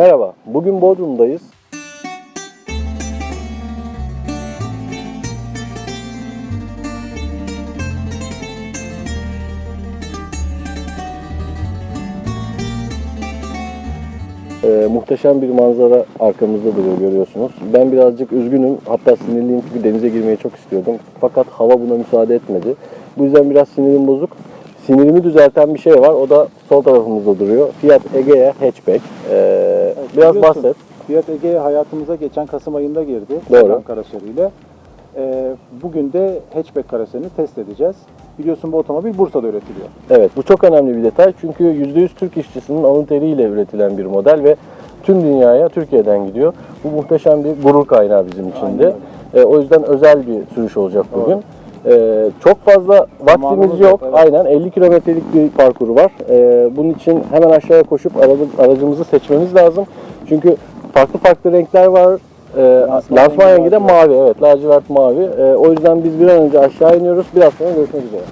Merhaba, bugün Bodrum'dayız. Ee, muhteşem bir manzara arkamızda duruyor görüyorsunuz. Ben birazcık üzgünüm, hatta sinirliyim çünkü denize girmeyi çok istiyordum. Fakat hava buna müsaade etmedi. Bu yüzden biraz sinirim bozuk. Sinirimi düzelten bir şey var, o da sol tarafımızda duruyor. Fiat Egea Hatchback. Ee, biraz biliyorsun. bahset. Fiat Ege hayatımıza geçen Kasım ayında girdi. Doğru. Karoseriyle. Ee, bugün de hatchback karoserini test edeceğiz. Biliyorsun bu otomobil Bursa'da üretiliyor. Evet bu çok önemli bir detay çünkü %100 Türk işçisinin alın teriyle üretilen bir model ve tüm dünyaya Türkiye'den gidiyor. Bu muhteşem bir gurur kaynağı bizim için de. E, o yüzden özel bir sürüş olacak bugün. E, çok fazla vaktimiz Zamanımız yok. yok, evet. Aynen 50 kilometrelik bir parkuru var. E, bunun için hemen aşağıya koşup aracı- aracımızı seçmemiz lazım. Çünkü farklı farklı renkler var. E, Lansman lansman rengi de mavi. Evet lacivert mavi. E, o yüzden biz bir an önce aşağı iniyoruz. Biraz sonra görüşmek üzere.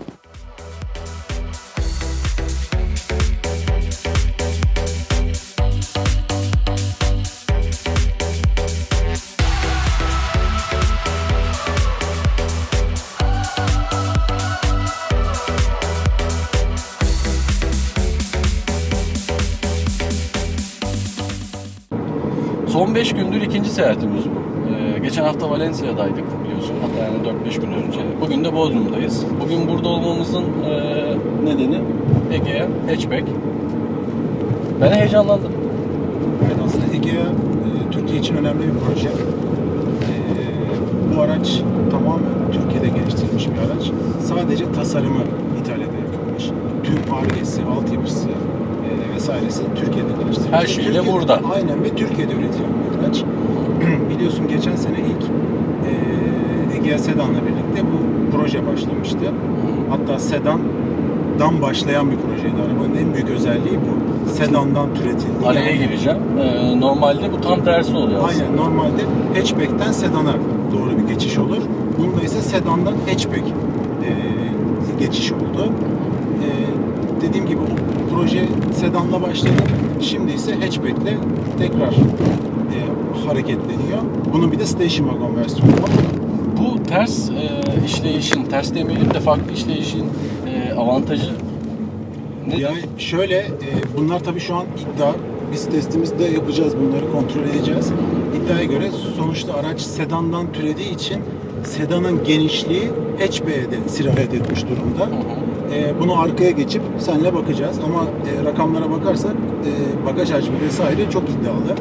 Son 5 gündür ikinci seyahatimiz bu. Ee, geçen hafta Valencia'daydık biliyorsun. Hatta yani 4-5 gün önce. Bugün de Bodrum'dayız. Bugün burada olmamızın e, nedeni Ege'ye, hatchback. Ben heyecanlandım. Evet, aslında Egea e, Türkiye için önemli bir proje. E, bu araç tamamen Türkiye'de geliştirilmiş bir araç. Sadece tasarımı İtalya'da yapılmış. Tüm argesi, altyapısı vesairesi Türkiye'de geliştirilmiş. Her şeyle Türkiye- burada. Aynen ve Türkiye'de üretilen bir araç. Biliyorsun geçen sene ilk e, Egea Sedan'la birlikte bu proje başlamıştı. Hatta sedandan başlayan bir projeydi. Arabanın en büyük özelliği bu. Sedandan türetildi. Araya Yani- gireceğim. Ee, normalde bu tam tersi oluyor aslında. Aynen normalde hatchback'ten sedana doğru bir geçiş olur. Bunda ise sedandan hatchback e, geçiş oldu. E, dediğim gibi o proje sedanla başladı. Şimdi ise hatchback'le tekrar e, hareketleniyor. Bunun bir de station wagon versiyonu var. Bu ters e, işleyişin, ters demeyelim de farklı işleyişin e, avantajı nedir? Yani şöyle, e, bunlar tabii şu an iddia. Biz testimizde yapacağız bunları, kontrol edeceğiz. İddiaya göre sonuçta araç sedandan türediği için sedanın genişliği hatchback'e de sirayet etmiş durumda. Hı hı. E, bunu arkaya geçip senle bakacağız ama e, rakamlara bakarsak e, bagaj hacmi vesaire çok iddialı.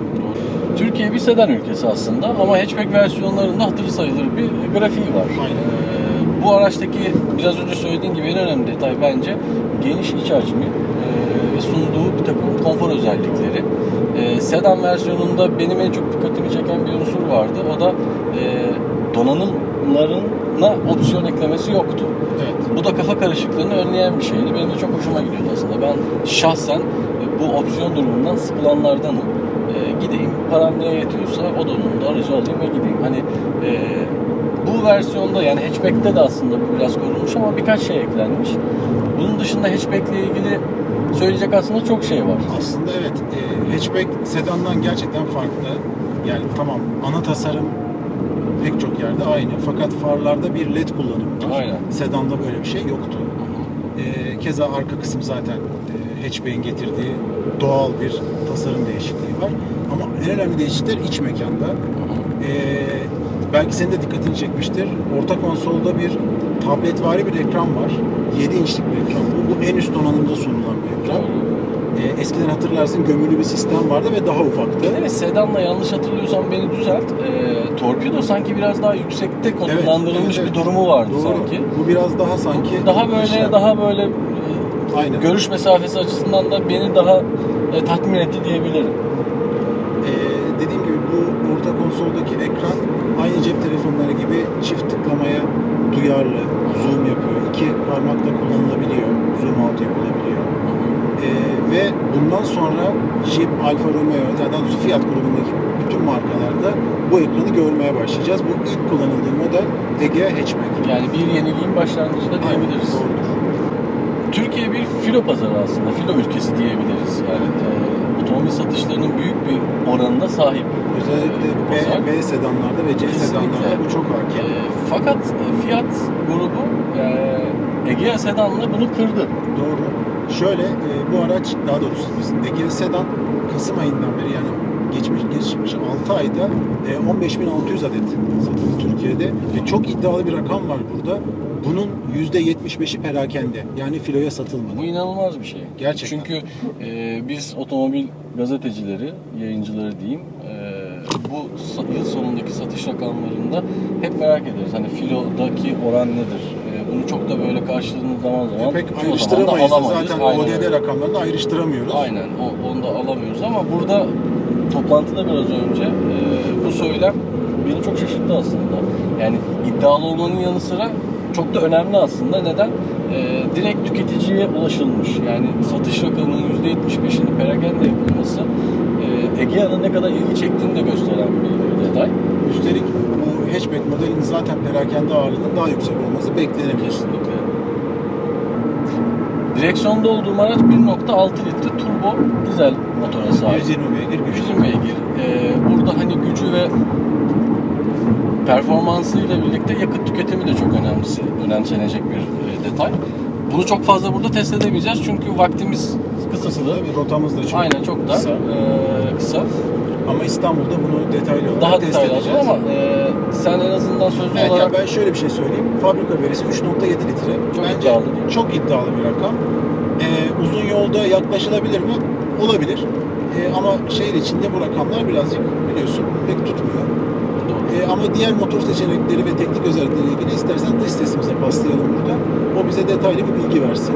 Türkiye bir sedan ülkesi aslında ama hatchback versiyonlarında hatırı sayılır bir grafiği var. Aynen. Ee, bu araçtaki biraz önce söylediğin gibi en önemli detay bence geniş iç hacmi e, ve sunduğu bir takım konfor özellikleri. E, sedan versiyonunda benim en çok dikkatimi çeken bir unsur vardı. O da e, donanımlarına opsiyon eklemesi yoktu. Evet. Bu da kafa karışıklığını önleyen bir şeydi. Benim de çok hoşuma gidiyordu aslında. Ben şahsen e, bu opsiyon durumundan sıkılanlardanım. E, gideyim, param neye yetiyorsa o donanımda aracı alayım ve gideyim. Hani e, bu versiyonda yani hatchback'te de aslında bu biraz korunmuş ama birkaç şey eklenmiş. Bunun dışında hatchback'le ilgili söyleyecek aslında çok şey var. Aslında evet, e, hatchback sedandan gerçekten farklı. Yani tamam ana tasarım pek çok yerde aynı fakat farlarda bir led kullanımı var. Aynen. Sedanda böyle bir şey yoktu. E, keza arka kısım zaten e, hatchback'in getirdiği doğal bir tasarım değişikliği var. Ama en önemli değişiklikler iç mekanda. E, belki senin de dikkatini çekmiştir. Orta konsolda bir tabletvari bir ekran var. 7 inçlik bir ekran bu. Bu en üst donanımda sunulan bir ekran. E, eskiden hatırlarsın gömülü bir sistem vardı ve daha ufaktı. Evet sedanla yanlış hatırlıyorsam beni düzelt. E, torpido sanki biraz daha yüksekte konumlandırılmış evet, bir evet. durumu vardı Doğru. sanki. Bu biraz daha sanki Daha böyle işlem. daha böyle e, Aynen. görüş mesafesi açısından da beni daha e, tatmin etti diyebilirim. Ee, dediğim gibi bu orta konsoldaki ekran aynı cep telefonları gibi çift tıklamaya duyarlı, zoom yapıyor. İki parmakla kullanılabiliyor, zoom out yapılabiliyor. Ee, ve bundan sonra Jeep, Alfa Romeo, zaten Fiat grubundaki bütün markalarda bu ekranı görmeye başlayacağız. Bu ilk kullanıldığı model Egea Hatchback. Yani bir yeniliğin başlangıcı da diyebiliriz. Doğrudur. Türkiye bir filo pazarı aslında, filo ülkesi diyebiliriz. Yani e, otomobil satışlarının büyük bir oranına sahip. Özellikle. B, B sedanlarda ve C Kesinlikle. sedanlarda bu çok hakim. E, fakat Fiat grubu e, Egea Sedan'la bunu kırdı. Doğru. Şöyle e, bu araç daha doğrusu biz Egea Sedan Kasım ayından beri yani geçmiş geçmiş 6 ayda e, 15.600 adet satıldı Türkiye'de ve çok iddialı bir rakam var burada. Bunun %75'i perakende yani filoya satılmadı. Bu inanılmaz bir şey. Gerçekten. Çünkü e, biz otomobil gazetecileri, yayıncıları diyeyim, e, bu yıl sonundaki satış rakamlarında hep merak ederiz. Hani filodaki oran nedir? E, bunu çok da böyle karşıladığımız zaman zaman Pek zaman da ayrıştıramayız alamayız. zaten Aynen ODD öyle. rakamlarını ayrıştıramıyoruz. Aynen, o, onu da alamıyoruz ama burada toplantıda biraz önce e, bu söylem beni çok şaşırttı aslında. Yani iddialı olmanın yanı sıra çok da önemli aslında. Neden? E, direkt tüketiciye ulaşılmış. Yani satış rakamının %75'inin perakende yapılması e, Egea'nın ne kadar ilgi çektiğini de gösteren bir detay. Üstelik bu hatchback modelinin zaten perakende ağırlığının daha yüksek olması beklenebilir. Kesinlikle. Direksiyonda olduğum araç 1.6 litre turbo dizel motora sahip. 120 beygir güçlü. 120 beygir. Ee, burada hani gücü ve performansıyla birlikte yakıt tüketimi de çok önemsi, önemsenecek bir e, detay. Bunu çok fazla burada test edemeyeceğiz çünkü vaktimiz kısıtlı. Rotamız da çok Aynen çok da kısa. e, kısa. Ama İstanbul'da bunu detaylı olarak Daha test detaylı edeceğiz. olacak ama e, sen en azından sözlü Evet, olarak ben şöyle bir şey söyleyeyim. Fabrika verisi 3.7 litre. Çok Bence iddialı çok iddialı bir rakam. Ee, uzun yolda yaklaşılabilir mi? Olabilir. Ee, ama şehir içinde bu rakamlar birazcık biliyorsun pek tutmuyor. Ee, ama diğer motor seçenekleri ve teknik özellikleriyle ilgili istersen dış sesimize paslayalım burada. O bize detaylı bir bilgi versin.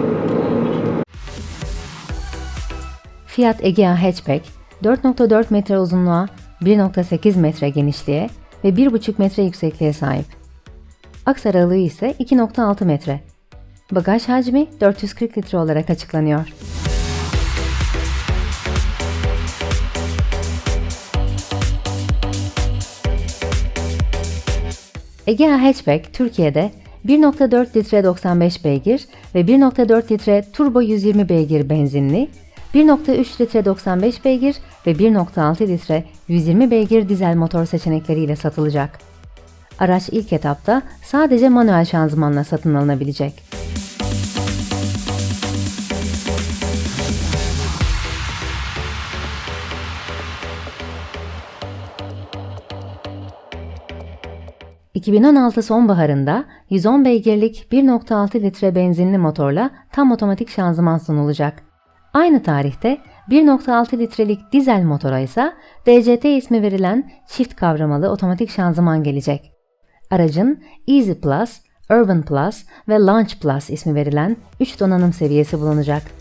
Fiat Egea Hatchback 4.4 metre uzunluğa, 1.8 metre genişliğe ve 1.5 metre yüksekliğe sahip. Aks aralığı ise 2.6 metre. Bagaj hacmi 440 litre olarak açıklanıyor. Egea Hatchback Türkiye'de 1.4 litre 95 beygir ve 1.4 litre turbo 120 beygir benzinli, 1.3 litre 95 beygir ve 1.6 litre 120 beygir dizel motor seçenekleriyle satılacak. Araç ilk etapta sadece manuel şanzımanla satın alınabilecek. ...2016 sonbaharında 110 beygirlik 1.6 litre benzinli motorla tam otomatik şanzıman sunulacak. Aynı tarihte 1.6 litrelik dizel motora ise DCT ismi verilen çift kavramalı otomatik şanzıman gelecek. Aracın Easy Plus, Urban Plus ve Launch Plus ismi verilen 3 donanım seviyesi bulunacak.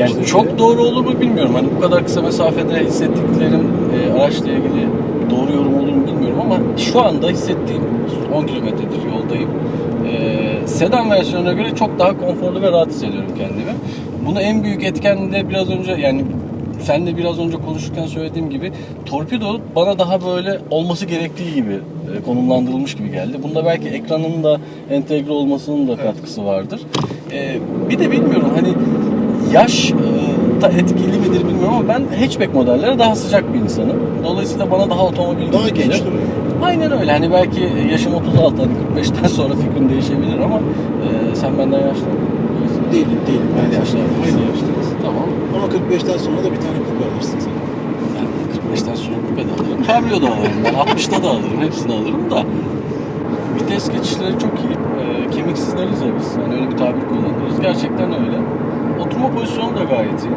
Yani çok doğru olur mu bilmiyorum. Hani bu kadar kısa mesafede hissettiklerim e, araçla ilgili doğru yorum olur mu bilmiyorum ama şu anda hissettiğim 10 kilometredir yoldayım. E, sedan versiyonuna göre çok daha konforlu ve rahat hissediyorum kendimi. Bunu en büyük etken de biraz önce yani sen de biraz önce konuşurken söylediğim gibi torpido bana daha böyle olması gerektiği gibi e, konumlandırılmış gibi geldi. Bunda belki ekranın da entegre olmasının da katkısı vardır. E, bir de bilmiyorum hani yaş e, da etkili midir bilmiyorum ama ben hatchback modellere daha sıcak bir insanım. Dolayısıyla bana daha otomobil Daha gibi genç gelir. duruyor. Aynen öyle. Hani belki yaşım 36 hani 45'ten sonra fikrim değişebilir ama e, sen benden yaşlı değilsin. Değilim değilim. Ben Aynı yaşlı. yaşta. Aynı yaştayız. Tamam. Ama 45'ten sonra da bir tane kupa alırsın sen. Ben 45'ten sonra kupe de alırım. Cabrio da alırım. Ben 60'ta da alırım. Hepsini alırım da. Vites geçişleri çok iyi. e, kemiksiz deriz ya biz. Hani öyle bir tabir kullanıyoruz. Gerçekten öyle. Oturma pozisyonu da gayet iyi.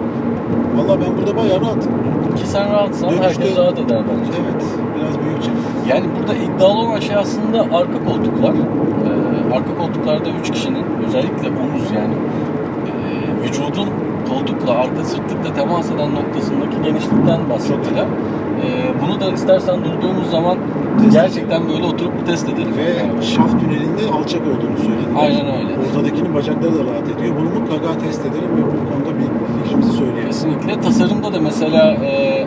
Valla ben burada bayağı rahatım. Ki sen rahatsan Dönüşte- herkes rahat eder bence. Evet. Biraz büyükçe. Yani burada iddialı olan şey aslında arka koltuklar. Ee, arka koltuklarda 3 kişinin özellikle omuz yani e, vücudun koltukla, arka sırtlıkla temas eden noktasındaki genişlikten bahsettiler. Ee, bunu da istersen durduğumuz zaman gerçekten böyle oturup bir test edelim. Ve Yani. şaft tünelinde alçak olduğunu söylediler. Aynen öyle. Ortadakinin bacakları da rahat ediyor. Bunu mutlaka test edelim ve bu konuda bir fikrimizi söyleyelim. Kesinlikle. Tasarımda da mesela e,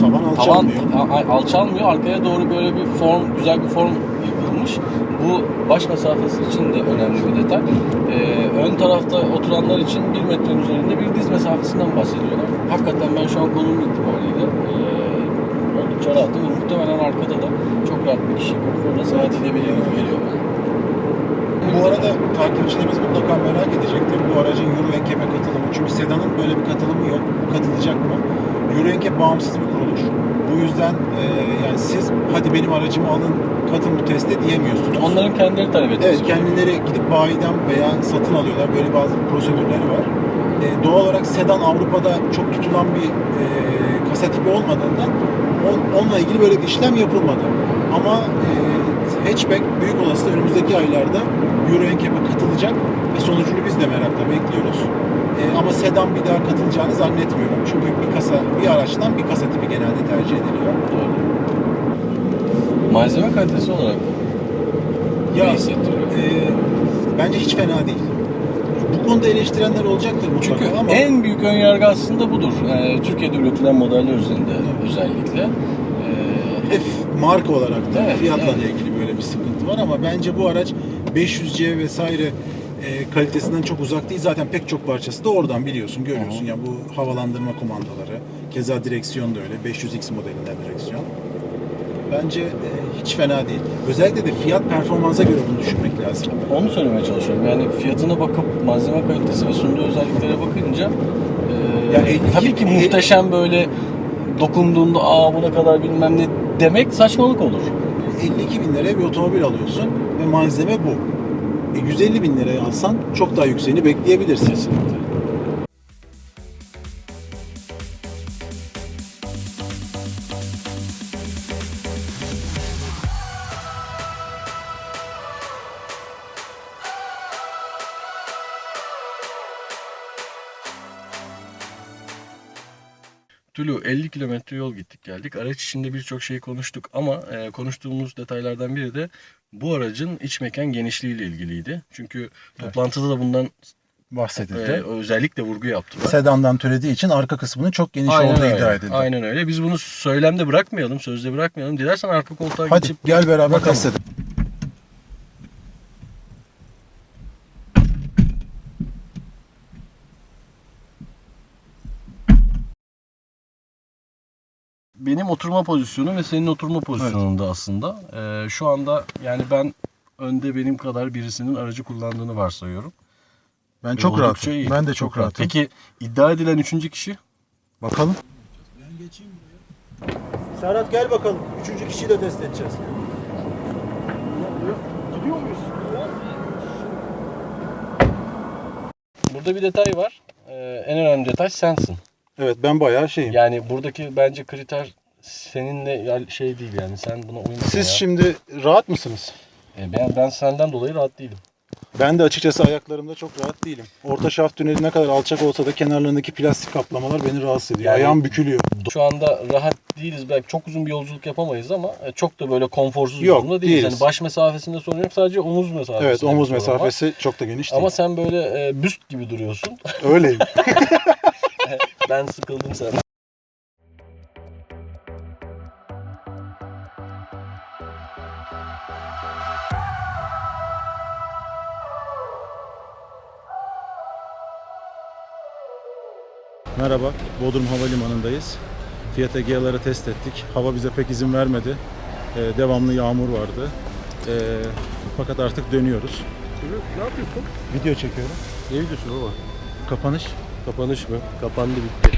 Tavan tavan alçalmıyor. a- alçalmıyor. Arkaya doğru böyle bir form, güzel bir form yapılmış. Bu baş mesafesi için de önemli bir detay. Ee, ön tarafta oturanlar için 1 metrenin üzerinde bir diz mesafesinden bahsediyorlar. Hakikaten ben şu an konum itibariyle e, oldukça rahatım ve muhtemelen arkada da çok rahat bir kişi konforla seyahat edebilir gibi geliyor bana. Bu arada takipçilerimiz mutlaka merak edecektir bu aracın Euro NCAP'e katılımı. Çünkü sedanın böyle bir katılımı yok. Katılacak mı? Euro NCAP bağımsız bir kuruluş. Bu yüzden e, yani siz hadi benim aracımı alın katın bu teste diyemiyorsunuz. Onların kendileri talep etmesi. Evet kendileri gidip bayiden veya satın alıyorlar. Böyle bazı prosedürleri var. E, doğal olarak sedan Avrupa'da çok tutulan bir e, kasa tipi olmadığından onunla ilgili böyle bir işlem yapılmadı. Ama e, hatchback büyük olasılıkla önümüzdeki aylarda Euro NCAP'e katılacak ve sonucunu biz de merakla bekliyoruz. E, ama sedan bir daha katılacağını zannetmiyorum. Çünkü bir kasa bir araçtan bir kasa tipi genelde tercih ediliyor. Doğru. Malzeme kalitesi olarak Ya, ne hissettiriyor? e, bence hiç fena değil. Bu konuda eleştirenler olacaktır mutlaka Çünkü ama en büyük önyargı aslında budur. Ee, Türkiye'de üretilen modeller üzerinde özellikle. Ee, Hep marka olarak da Evet, fiyatla evet. ilgili böyle bir sıkıntı var ama bence bu araç 500C vesaire e, kalitesinden çok uzak değil. Zaten pek çok parçası da oradan biliyorsun, görüyorsun. Hı Ya bu havalandırma kumandaları, keza direksiyon da öyle. 500X modelinden direksiyon. Bence e, hiç fena değil. Özellikle de fiyat performansa göre bunu düşünmek lazım. onu söylemeye çalışıyorum. Yani fiyatına bakıp malzeme kalitesi ve sunduğu özelliklere bakınca e, Ya 52 tabii ki muhteşem böyle dokunduğunda aa buna kadar bilmem ne demek saçmalık olur. 52 bin liraya bir otomobil alıyorsun ve malzeme bu. E, 150 bin liraya alsan çok daha yükseğini bekleyebilirsin. Kesinlikle. 50 kilometre yol gittik geldik. Araç içinde birçok şeyi konuştuk ama e, konuştuğumuz detaylardan biri de bu aracın iç mekan genişliğiyle ilgiliydi. Çünkü toplantıda da bundan Bahsedildi. e, özellikle vurgu yaptılar. sedandan türediği için arka kısmının çok geniş olduğu öyle. iddia edildi. Aynen öyle. Biz bunu söylemde bırakmayalım, sözde bırakmayalım. Dilersen arka koltuğa Hadi geçip gel beraber bakalım. test edelim. Benim oturma pozisyonu ve senin oturma pozisyonunda aslında. Ee, şu anda yani ben önde benim kadar birisinin aracı kullandığını varsayıyorum. Ben Ve çok rahatım. iyi, Ben de çok, rahatım. Peki iddia edilen üçüncü kişi? Bakalım. Ben geçeyim buraya. Serhat gel bakalım. Üçüncü kişiyi de test edeceğiz. Gidiyor muyuz? Burada bir detay var. Ee, en önemli detay sensin. Evet ben bayağı şeyim. Yani buradaki bence kriter seninle ya- şey değil yani sen buna uymasın Siz ya. şimdi rahat mısınız? Ee, ben, ben senden dolayı rahat değilim. Ben de açıkçası ayaklarımda çok rahat değilim. Orta şaft tüneli ne kadar alçak olsa da kenarlarındaki plastik kaplamalar beni rahatsız ediyor. Yani- Ayağım bükülüyor. Şu anda rahat değiliz. Belki çok uzun bir yolculuk yapamayız ama e, çok da böyle konforsuz bir Yok, durumda değiliz. değiliz. Yani baş mesafesinde sorun yok. Sadece omuz mesafesinde. Evet omuz sorun var. mesafesi çok da geniş değil. Ama sen böyle e, büst gibi duruyorsun. Öyleyim. ben sıkıldım senden. Merhaba, Bodrum Havalimanı'ndayız. Fiat Egea'ları test ettik. Hava bize pek izin vermedi. Ee, devamlı yağmur vardı. Ee, fakat artık dönüyoruz. Ne yapıyorsun? Video çekiyorum. Ne videosu baba? Kapanış. Kapanış mı? Kapandı bitti.